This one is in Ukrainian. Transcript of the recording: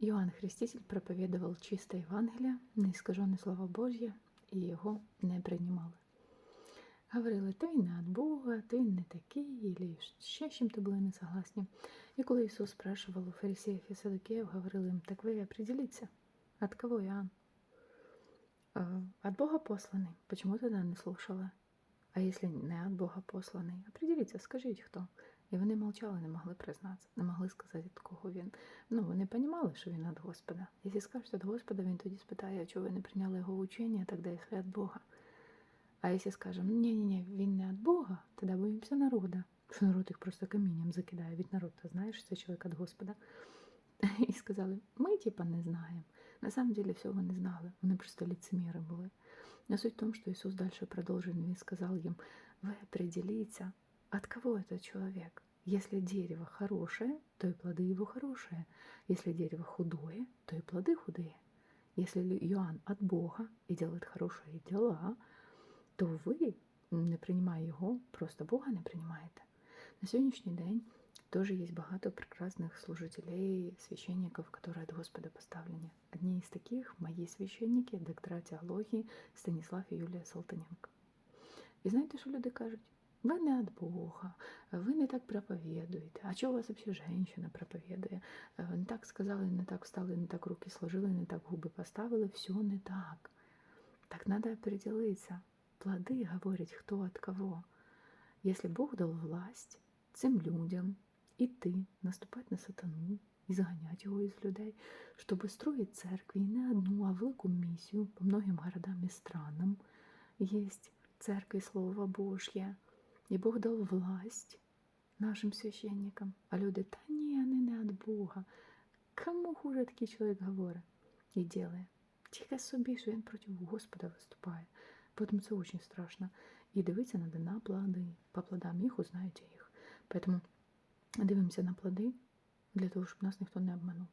Иоанн Хреститель проповедовал чистое Евангелие, неискаженне Слово Божье, і його не приймали. Говорили, то він не від Бога, то він не такий, або ще з чим-то були не согласні. І коли Ісус спрашивал у фарисеїв і садукеїв, говорили їм, так ви определіться, от кого Иоанн? «Э, От Бога посланий. Почему тогда не слушали? А якщо не від Бога посланий, определіться, скажіть хто. І вони мовчали, не могли признатися, не могли сказати, від кого він. Ну, вони розуміли, що він від Господа. Якщо скажуть від Господа, він тоді спитає, чого ви не прийняли його учення, тоді якщо від Бога. А якщо скажемо, ні, ні, ні, він не від Бога, тоді боїмося народа. Що народ їх просто камінням закидає від народу, знаєш, це чоловік від Господа. І сказали, ми типа не знаємо. На самом деле все вони знали, вони просто лицеміри були. Но суть в том, что Иисус дальше продолжил и сказал им, вы определите, от кого этот человек. Если дерево хорошее, то и плоды его хорошие. Если дерево худое, то и плоды худые. Если Иоанн от Бога и делает хорошие дела, то ви, не приймає його, просто Бога не приймаєте. На сьогоднішній день теж є багато прекрасних служителей, священників, які від Господа поставлені. Одні із таких мої священники, доктора теології Станіслав і Юлія Салтаненко. І знаєте, що люди кажуть? Ви не від Бога, ви не так проповідуєте. А чого у вас взагалі жінка проповідує? Е, Не так сказали, не так встали, не так руки сложили, не так губи поставили, все не так. Так надо определиться. Плоды говорять, хто від кого. Если Бог дал власть цим людям іти, наступати на сатану і заганяти його із людей, щоб строїть церкві і не одну, а велику місію по многим городам і странам. Есть церкви Слово Божье, і Бог дав власть нашим священникам. А люди, та ні, вони не від Бога. Кому хуже такий чоловік говорить і ділає? Тільки собі, що він проти Господа виступає. Поэтому це дуже страшно. І дивитися треба на плоди. По плодам їх узнаєте їх. Поэтому дивимося на плоди для того, щоб нас ніхто не обманув.